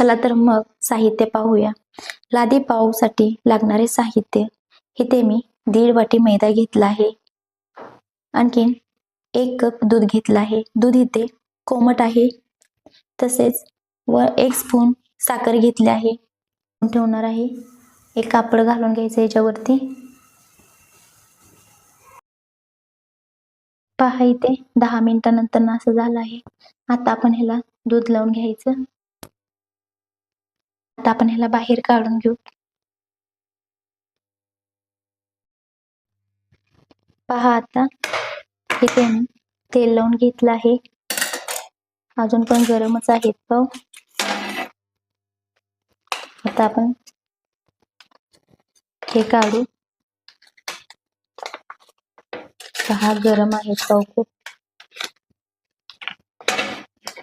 चला तर मग साहित्य पाहूया. लादी पावसाठी लागणारे साहित्य. इथे मी दीड वाटी मैदा घेतला आहे. आणखीन एक कप दूध घेतला आहे. दूध इथे कोमट आहे. तसेच व एक स्पून साखर घेतली आहे. ठेवणार आहे. एक कापड घालून घ्यायचं याच्यावरती. पहा इथे दहा मिनिटानंतर ना असं झालं आहे. आता आपण ह्याला दूध लावून घ्यायचं. आता आपण ह्याला बाहेर काढून घेऊ. पहा आता इथे मी तेल लावून घेतलं आहे. अजून पण गरमच आहेत पाव आता आपण हे काढू. पहा गरम आहेत पाव खूप.